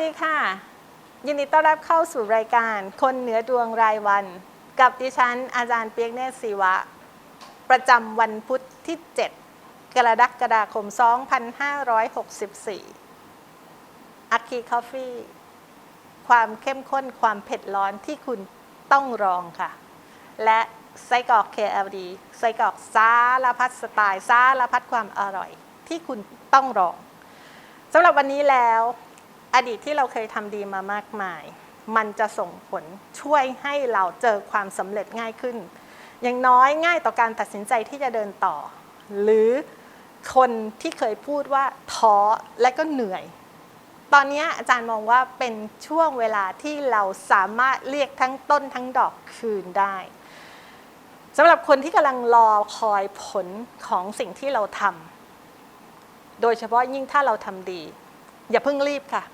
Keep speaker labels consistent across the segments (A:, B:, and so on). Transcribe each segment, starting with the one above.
A: ดีค่ะ ยินดีต้อนรับเข้าสู่รายการ คนเหนือดวงรายวัน กับดิฉันอาจารย์เปียกเนตรศิวะ ประจำวันพุธที่ 7 กรกฎาคม 2564อัคคีคอฟฟี่ ความเข้มข้นความเผ็ดร้อนที่คุณต้องลองค่ะ และไส้กรอก KLD ไส้กรอกสารพัดสไตล์สารพัดความอร่อยที่คุณต้องลองสำหรับวันนี้แล้ว อดีตที่เราเคยทำดีมามากมาย มันจะส่งผลช่วยให้เราเจอความสำเร็จง่ายขึ้น อย่างน้อยง่ายต่อการตัดสินใจที่จะเดินต่อ หรือคนที่เคยพูดว่าท้อและก็เหนื่อย ตอนนี้อาจารย์มองว่าเป็นช่วงเวลาที่เราสามารถเรียกทั้งต้นทั้งดอกคืนได้สำหรับคนที่กำลังรอคอยผลของสิ่งที่เราทำโดยเฉพาะยิ่งถ้าเราทำดี อย่าเพิ่งรีบค่ะ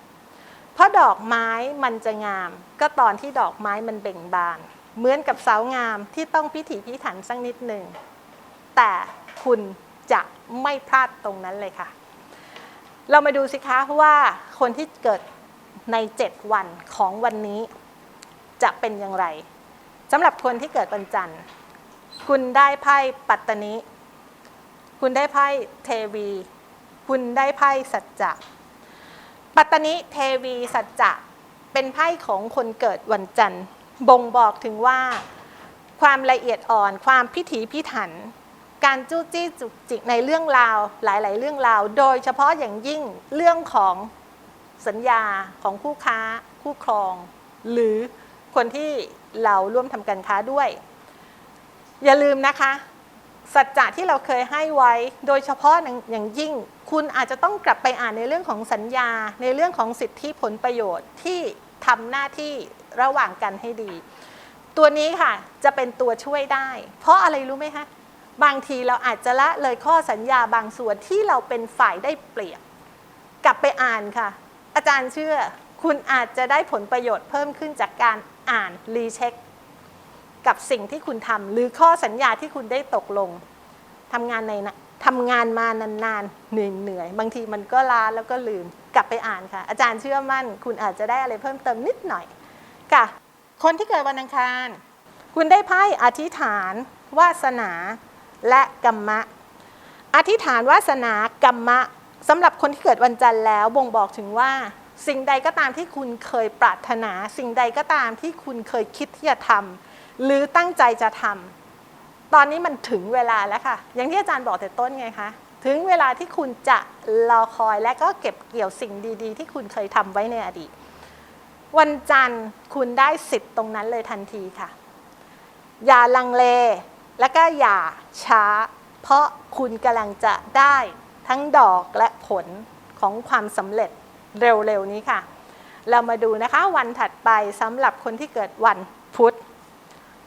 A: เพราะดอกไม้มันจะงาม ก็ตอนที่ดอกไม้มันเบ่งบาน เหมือนกับสาวงามที่ต้องพิถีพิถันสักนิดหนึ่ง แต่คุณจะไม่พลาดตรงนั้นเลยค่ะ เรามาดูสิคะว่าคนที่เกิดใน 7 วันของวันนี้ จะเป็นอย่างไรสำหรับคนที่เกิดวันจันทร์ คุณได้ไพ่ปัตตนิ คุณได้ไพ่เทวี คุณได้ไพ่สัจจะ ปัตตนิเทวีสัจจะเป็นไพ่ของคนเกิดวันจันทร์ บ่งบอกถึงว่า ความละเอียดอ่อนความพิถีพิถัน การจู้จี้จุกจิกในเรื่องราวหลาย ๆ เรื่องราว โดยเฉพาะอย่างยิ่งเรื่องของสัญญาของคู่ค้า คู่ครอง หรือคนที่เราร่วมทำการค้าด้วย อย่าลืมนะคะ สัจจะที่เราเคยให้ไว้ โดยเฉพาะอย่างยิ่ง คุณอาจจะต้องกลับไปอ่านในเรื่องของสัญญา ในเรื่องของสิทธิผลประโยชน์ที่ทำหน้าที่ระหว่างกันให้ดี ตัวนี้ค่ะจะเป็นตัวช่วยได้ เพราะอะไรรู้ไหมคะบางทีเราอาจจะละเลยข้อสัญญาบางส่วนที่เราเป็นฝ่ายได้เปรียบ กลับไปอ่านค่ะ อาจารย์เชื่อ คุณอาจจะได้ผลประโยชน์เพิ่มขึ้นจากการอ่านรีเช็ค กับสิ่งที่คุณทำหรือข้อสัญญาที่คุณได้ตกลงทำงานในนะ ทำงานมานานๆเหนื่อยเหนื่อยๆบางทีมันก็ล้าแล้วก็ลืมกลับไปอ่านค่ะ อาจารย์เชื่อมั่น คุณอาจจะได้อะไรเพิ่มเติมนิดหน่อยค่ะ คนที่เกิดวันอังคาร คุณได้ไพ่อธิษฐาน วาสนาและกรรมะ อธิษฐานวาสนากรรมะสำหรับคนที่เกิดวันจันทร์แล้วบ่งบอกถึงว่า สิ่งใดก็ตามที่คุณเคยปรารถนา สิ่งใดก็ตามที่คุณเคยคิดที่จะทำหรือตั้งใจจะทำ ตอนนี้มันถึงเวลาแล้วค่ะ อย่างที่อาจารย์บอกแต่ต้นไงคะ ถึงเวลาที่คุณจะรอคอยและก็เก็บเกี่ยวสิ่งดีๆ ที่คุณเคยทำไว้ในอดีต วันจันทร์คุณได้สิทธิ์ตรงนั้นเลยทันทีค่ะ อย่าลังเลและก็อย่าช้า เพราะคุณกำลังจะได้ทั้งดอกและผลของความสำเร็จเร็วๆนี้ค่ะ เรามาดูนะคะวันถัดไปสำหรับคนที่เกิดวันพุธ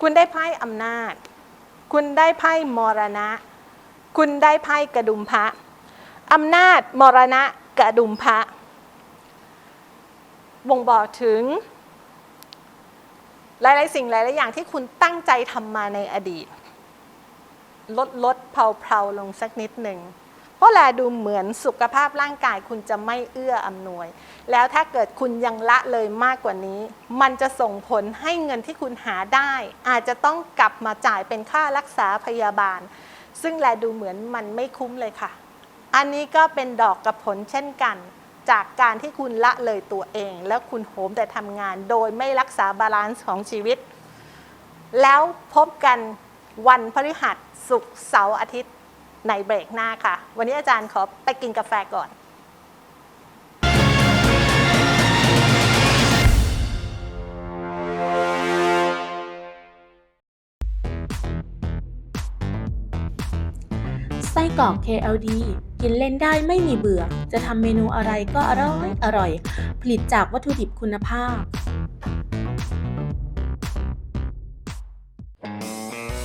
A: คุณได้ไพ่อำนาจ คุณได้ไพ่มรณะ คุณได้ไพ่กระดุมพระอำนาจมรณะกระดุมพระบ่งบอกถึง หลาย ๆ สิ่งหลาย ๆ อย่างที่คุณตั้งใจทำมาในอดีต ลดลดเผาๆลงสักนิดหนึ่ง เพราะแลดูเหมือนสุขภาพร่างกายคุณจะไม่เอื้ออำนวย แล้วถ้าเกิดคุณยังละเลยมากกว่านี้ มันจะส่งผลให้เงินที่คุณหาได้ อาจจะต้องกลับมาจ่ายเป็นค่ารักษาพยาบาล ซึ่งแลดูเหมือนมันไม่คุ้มเลยค่ะ อันนี้ก็เป็นดอกกับผลเช่นกัน จากการที่คุณละเลยตัวเอง แล้วคุณโหมแต่ทำงานโดยไม่รักษาบาลานซ์ของชีวิต แล้วพบกันวันพฤหัสศุกร์เสาร์อาทิตย์ ในเบรกหน้าค่ะ วันนี้อาจารย์ขอไปกินกาแฟก่อน
B: ไส้กรอก KLD กินเล่นได้ไม่มีเบื่อ จะทำเมนูอะไรก็อร่อย อร่อย ผลิตจากวัตถุดิบคุณภาพ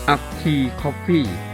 C: อัคคีคอฟฟี่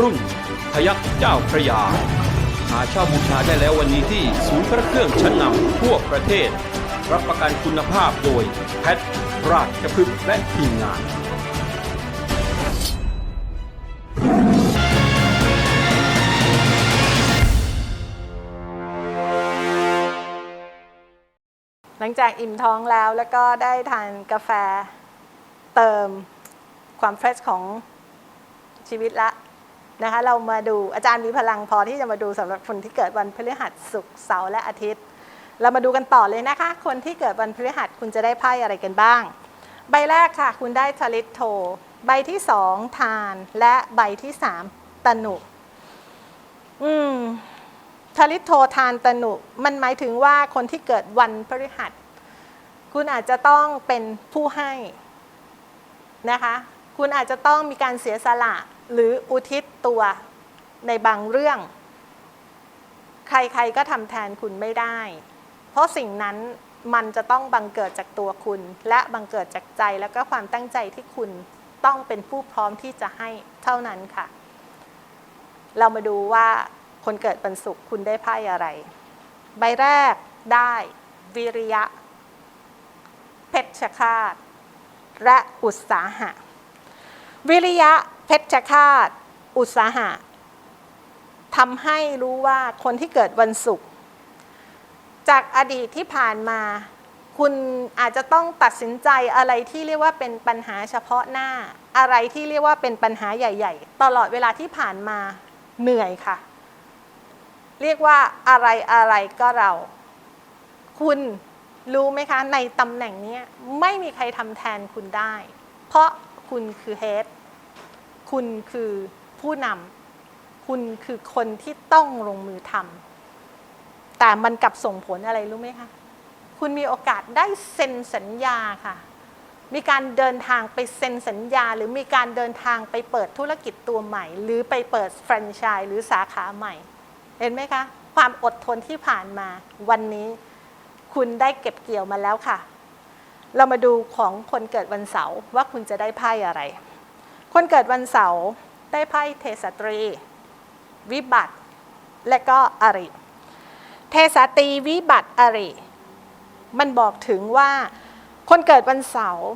C: รุ่นพยักเจ้าพระยา หาเช่าบูชาได้แล้ววันนี้ที่ศูนย์พระเครื่องชั้นนำทั่วประเทศ รับประกันคุณภาพโดยแพทราชพฤกษ์และทีมงาน
A: หลังจากอิ่มท้องแล้วแล้วก็ได้ทานกาแฟเติมความเฟรชของชีวิตละ นะคะเรามาดูอาจารย์มีพลังพอที่จะมาดูสำหรับคนที่เกิดวันพฤหัสศุกร์เสาร์และอาทิตย์ เรามาดูกันต่อเลยนะคะ คนที่เกิดวันพฤหัสคุณจะได้ไพ่อะไรกันบ้าง ใบแรกค่ะ คุณได้ทลิตโท ใบที่สองทาน และใบที่สามตนุอืมทลิตโททานตนุ มันหมายถึงว่าคนที่เกิดวันพฤหัส คุณอาจจะต้องเป็นผู้ให้นะคะ คุณอาจจะต้องมีการเสียสละ หรืออุทิศตัวในบางเรื่อง ใครๆก็ทำแทนคุณไม่ได้ เพราะสิ่งนั้นมันจะต้องบังเกิดจากตัวคุณ และบังเกิดจากใจแล้วก็ความตั้งใจที่คุณต้องเป็นผู้พร้อมที่จะให้เท่านั้นค่ะ เรามาดูว่าคนเกิดวันศุกร์คุณได้ไพ่อะไร ใบแรกได้วิริยะ เพชฌฆาต และอุตสาหะ วิริยะ เพชฌฆาต อุตสาหะทำให้รู้ว่าคนที่เกิดวันศุกร์จากอดีตที่ผ่านมา คุณอาจจะต้องตัดสินใจอะไรที่เรียกว่าเป็นปัญหาเฉพาะหน้า อะไรที่เรียกว่าเป็นปัญหาใหญ่ ๆ ตลอดเวลาที่ผ่านมาเหนื่อยค่ะ เรียกว่าอะไรอะไรก็เรา คุณรู้ไหมคะ ในตำแหน่งนี้ไม่มีใครทำแทนคุณได้ เพราะคุณคือเฮด คุณคือผู้นำคุณคือคนที่ต้องลงมือทำแต่มันกลับส่งผลอะไรรู้ไหมคะคุณมีโอกาสได้เซ็นสัญญาค่ะ มีการเดินทางไปเซ็นสัญญา หรือมีการเดินทางไปเปิดธุรกิจตัวใหม่ หรือไปเปิดแฟรนไชส์หรือสาขาใหม่ เห็นไหมคะ ความอดทนที่ผ่านมา วันนี้คุณได้เก็บเกี่ยวมาแล้วค่ะ เรามาดูของคนเกิดวันเสาร์ว่าคุณจะได้ไพ่อะไร คนเกิดวันเสาร์ได้ไพ่เทสตรี วิบัติ และก็อริ เทสตรีวิบัติอริ มันบอกถึงว่าคนเกิดวันเสาร์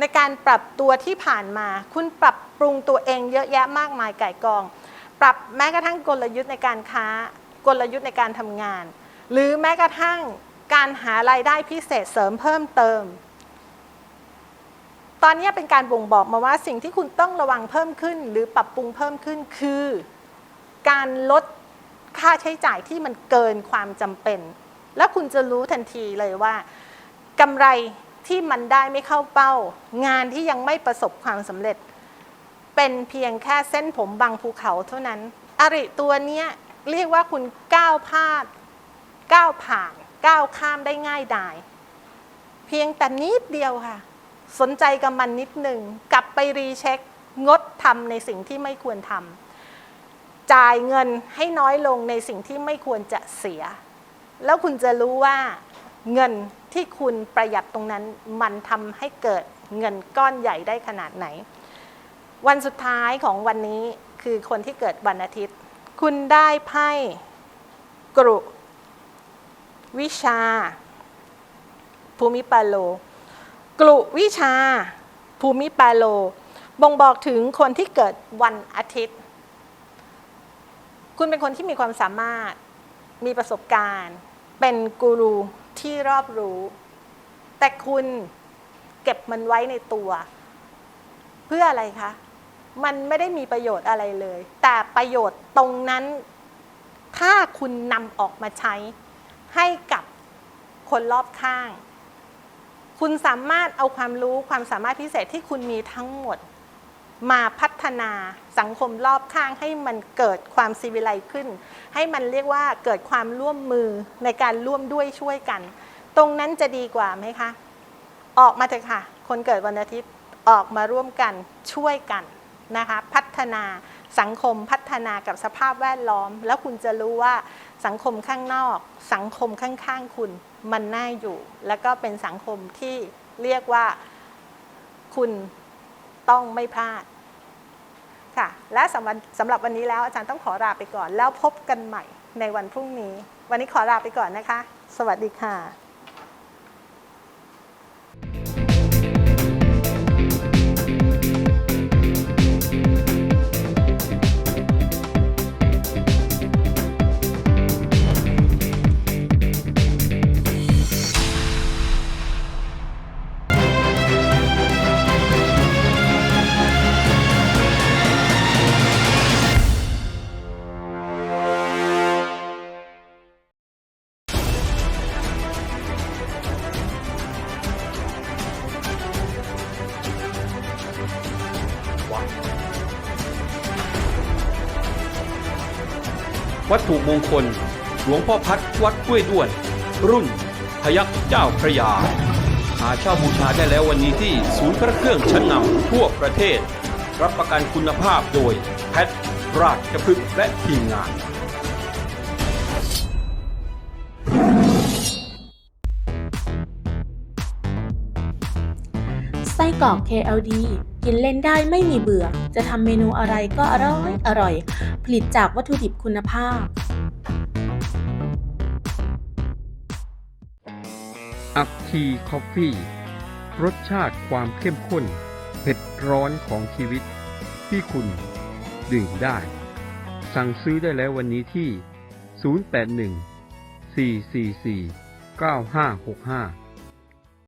A: ในการปรับตัวที่ผ่านมา คุณปรับปรุงตัวเองเยอะแยะมากมายไก่กอง ปรับแม้กระทั่งกลยุทธ์ในการค้ากลยุทธ์ในการทำงาน หรือแม้กระทั่งการหารายได้พิเศษเสริมเพิ่มเติม อนนี้เป็นการบ่งบอกมาว่าสิ่งที่คุณต้องระวังเพิ่มขึ้น หรือปรับปรุงเพิ่มขึ้นคือ การลดค่าใช้จ่ายที่มันเกินความจำเป็น แล้วคุณจะรู้ทันทีเลยว่ากำไรที่มันได้ไม่เข้าเป้า งานที่ยังไม่ประสบความสำเร็จ เป็นเพียงแค่เส้นผมบางภูเขาเท่านั้น อริตัวเนี้ยเรียกว่าคุณก้าวพลาดก้าวผ่านก้าวข้ามได้ง่ายดาย เพียงแต่นิดเดียวค่ะ สนใจกับมันนิดหนึ่งกลับไปรีเช็คงดทำในสิ่งที่ไม่ควรทำจ่ายเงินให้น้อยลงในสิ่งที่ไม่ควรจะเสีย แล้วคุณจะรู้ว่าเงินที่คุณประหยัดตรงนั้น มันทำให้เกิดเงินก้อนใหญ่ได้ขนาดไหน วันสุดท้ายของวันนี้คือคนที่เกิดวันอาทิตย์ คุณได้ไพ่กรุ วิชา ภูมิปาโล กลุวิชา ภูมิปาโล บ่งบอกถึงคนที่เกิดวันอาทิตย์ คุณเป็นคนที่มีความสามารถ มีประสบการณ์ เป็นกูรูที่รอบรู้ แต่คุณเก็บมันไว้ในตัว เพื่ออะไรคะ มันไม่ได้มีประโยชน์อะไรเลย แต่ประโยชน์ตรงนั้น ถ้าคุณนำออกมาใช้ให้กับคนรอบข้าง คุณสามารถเอาความรู้ความสามารถพิเศษที่คุณมีทั้งหมด มาพัฒนาสังคมรอบข้างให้มันเกิดความซีวิไลขึ้น ให้มันเรียกว่าเกิดความร่วมมือในการร่วมด้วยช่วยกัน ตรงนั้นจะดีกว่าไหมคะ ออกมาเถอะค่ะ คนเกิดวันอาทิตย์ออกมาร่วมกันช่วยกัน นะคะพัฒนาสังคมพัฒนากับสภาพแวดล้อม แล้วคุณจะรู้ว่าสังคมข้างนอก สังคมข้างๆคุณมันน่าอยู่ แล้วก็เป็นสังคมที่เรียกว่าคุณต้องไม่พลาดค่ะ และสำหรับสำหรับวันนี้แล้วอาจารย์ต้องขอลาไปก่อน แล้วพบกันใหม่ในวันพรุ่งนี้ วันนี้ขอลาไปก่อนนะคะ สวัสดีค่ะ
C: วัตถุมงคล หลวงพ่อพัดวัดกล้วยด้วน รุ่น พยักเจ้าพระยา หาเช่าบูชาได้แล้ววันนี้ที่ศูนย์พระเครื่องชั้นนำทั่วประเทศ รับประกันคุณภาพโดยแพทราชพฤกษ์และทีมงาน
B: กอก KLD กินเล่นได้ไม่มีเบื่อ จะทำเมนูอะไรก็อร่อยอร่อย ผลิตจากวัตถุดิบคุณภาพ
C: อัคคีคอฟฟี่รสชาติความเข้มข้น เผ็ดร้อนของชีวิต ที่คุณดื่มได้ สั่งซื้อได้แล้ววันนี้ที่ 081 444 9565